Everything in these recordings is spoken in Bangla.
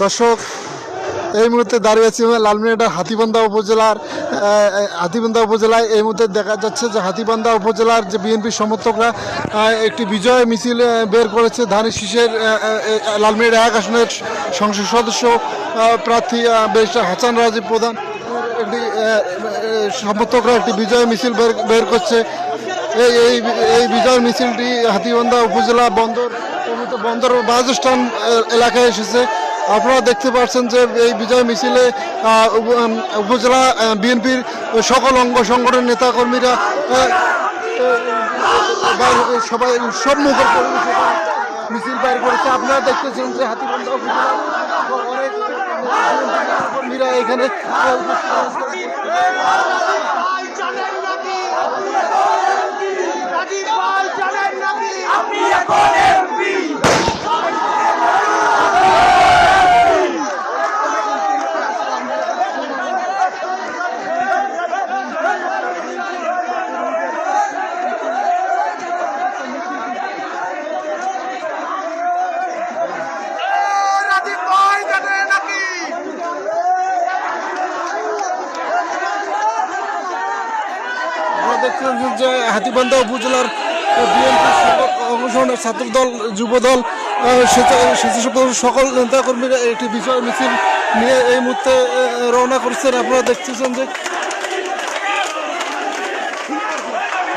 দর্শক এই মুহূর্তে দাঁড়িয়ে আছি লালমিনাটা হাতিবান্ধা উপজেলার হাতিবান্ধা উপজেলায়। এই মুহূর্তে দেখা যাচ্ছে যে হাতিবান্ধা উপজেলার যে বিএনপি সমর্থকরা একটি বিজয় মিছিল বের করেছে ধানের শীষের লালমিনাটা এক আসনের সংসদ সদস্য প্রার্থী আহ, ব্যারিস্টার হাসান রাজীব প্রধান। একটি সমর্থকরা একটি বিজয় মিছিল বের বের করছে। এই এই বিজয় মিছিলটি হাতিবান্ধা উপজেলা বন্দর বন্দর স্ট্যান্ড এলাকায় এসেছে। আপনারা দেখতে পাচ্ছেন যে এই বিজয় মিছিলে উপ- উপজেলা বিএনপির সকল অঙ্গ সংগঠনের নেতাকর্মীরা সবাই উৎসব মুখর মিছিল বাইর করেছে। আপনারা দেখতেছেন যে হাতিবান্ধা কর্মীরা এখানে আহ, উপস্থিত রয়েছে। আপনি এখন এমপি রাজীব ভাই জানেন নাকি আপনারা দেখছেন যে হাতিবান্ধা উপজেলার অংশগ্রহণের ছাত্রদল, যুবদল স্বেচ্ছাসেবক সকল নেতাকর্মীরা একটি বিজয় মিছিল নিয়ে এই মুহূর্তে রওনা করছেন। আপনারা দেখতেছেন যে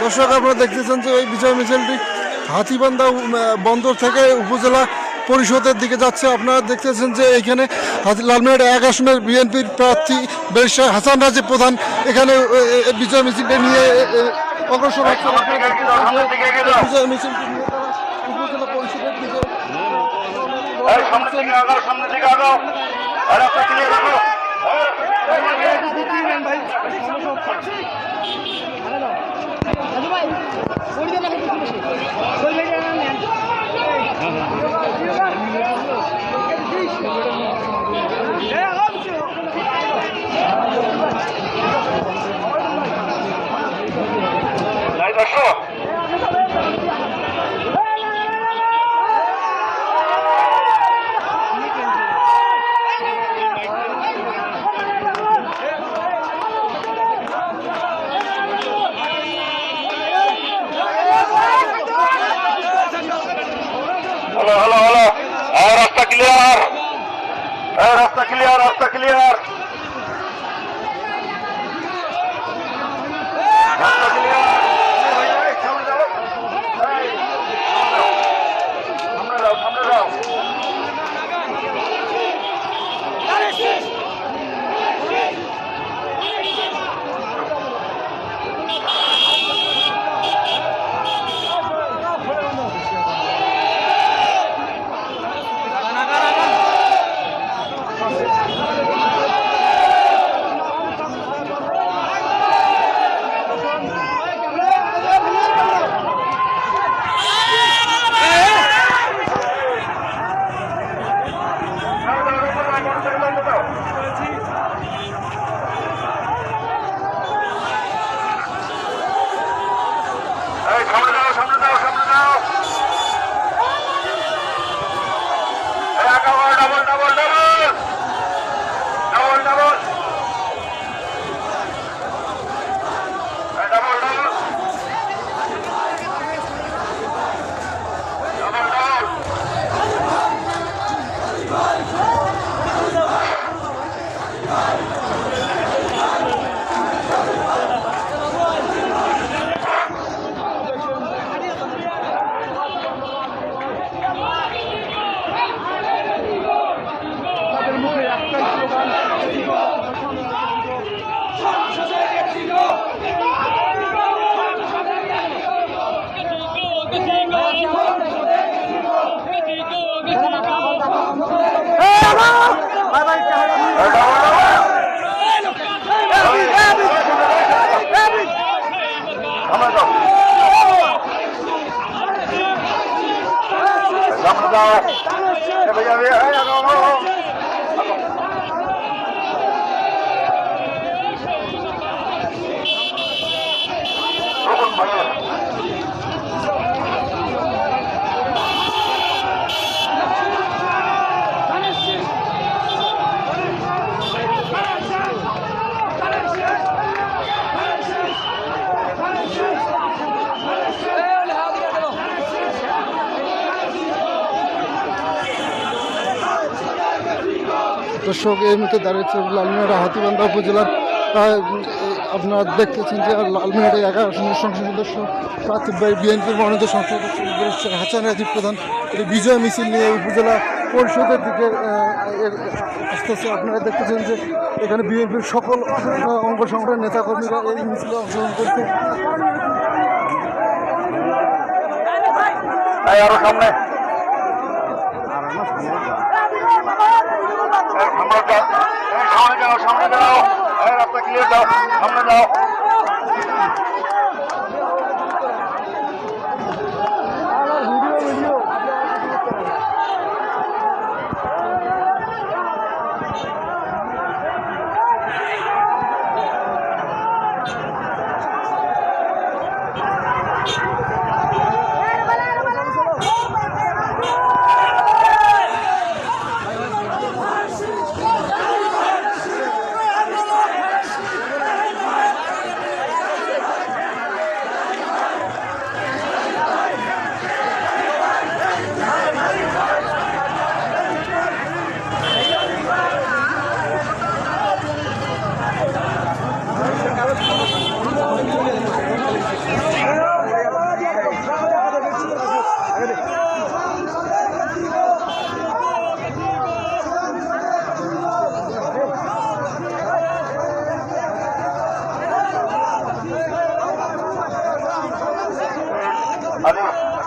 দর্শক, আপনারা দেখতেছেন যে এই বিজয় মিছিলটি হাতিবান্ধা বন্দর থেকে উপজেলা পরিষদের দিকে যাচ্ছে। আপনারা দেখতেছেন যে এখানে লালমিয়ার এক আসনের বিএনপির প্রার্থী ব্যারিস্টার হাসান রাজীব প্রধান এখানে বিজয় মিছিলটা নিয়ে অগ্রসর যে বিজয় তারা উপজেলা পরিষদের দিকে এই সামনে থেকে আগাও সামনে থেকে আগাও আর একটা ক্লিয়ার রাখো নাই দর্শক হলো হলো আর রাস্তা ক্লিয়ার রাস্তা ক্লিয়ার রাস্তা ক্লিয়ার Hallelujah. যাবে দর্শক, এই মুহূর্তে দাঁড়িয়েছে লালমিনারা হাতিবান্ধা উপজেলার। আপনারা দেখতেছেন যে এগারো আসনের সংসদ সদস্য প্রার্থী বিএনপির মনোনীত সংসদ সদস্য হাসান রাজীব প্রধান বিজয় মিছিল নিয়ে উপজেলা পরিষদের দিকে আসতেছে। আপনারা দেখতেছেন যে এখানে বিএনপির সকল অঙ্গ সংগঠনের নেতাকর্মীরা এই মিছিলে অংশগ্রহণ করছে। আরও সামনে। এই সামনে যাও সামনে যাও রাস্তা দাও সামনে যাও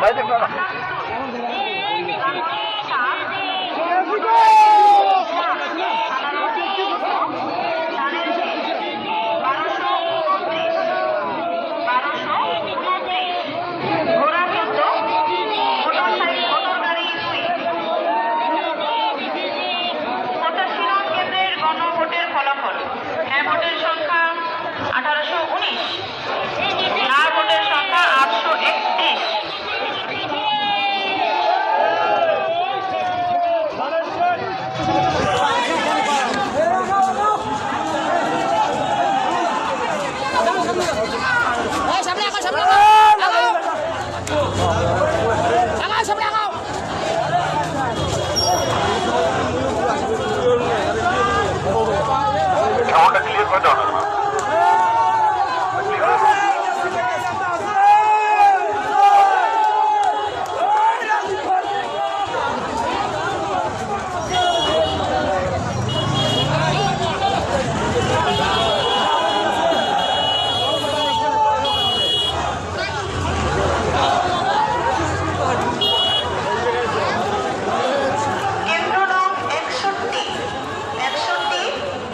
来这块吧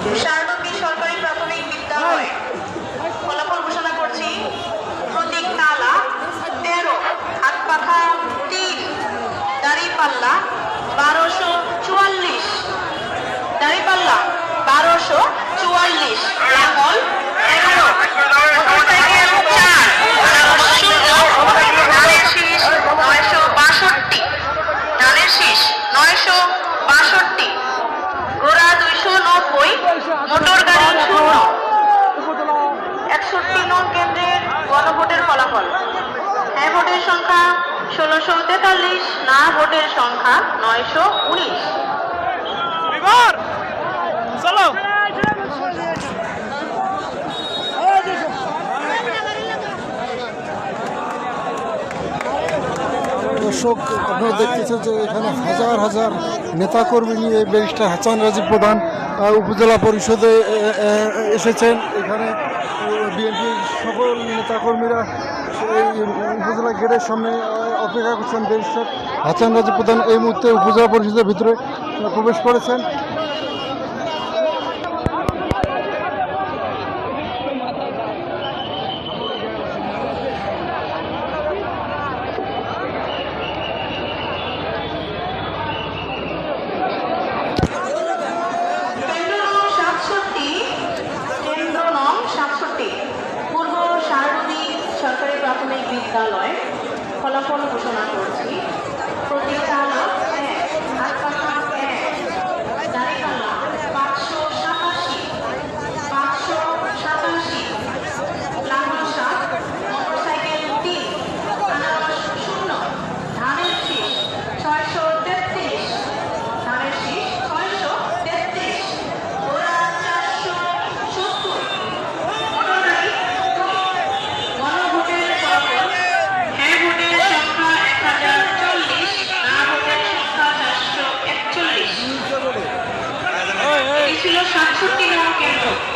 Shout দর্শক, আপনারা দেখতেছেন যে এখানে হাজার হাজার নেতাকর্মী নিয়ে ব্যারিস্টার হাসান রাজীব প্রধান উপজেলা পরিষদে এসেছেন। এখানে বিএনপির সকল নেতাকর্মীরা এই উপজেলা গেটের সামনে অপেক্ষা করছেন ব্যারিস্টার হাসান রাজীব প্রধান। এই মুহূর্তে উপজেলা পরিষদের ভিতরে প্রবেশ করেছেন কেন্দ্র নং সাতষট্টি কেন্দ্র নং সাতষট্টি পূর্ব সারদী সরকারি প্রাথমিক বিদ্যালয় ফলাফল ঘোষণা করছি। সাতষট্টি নং কেন্দ্র।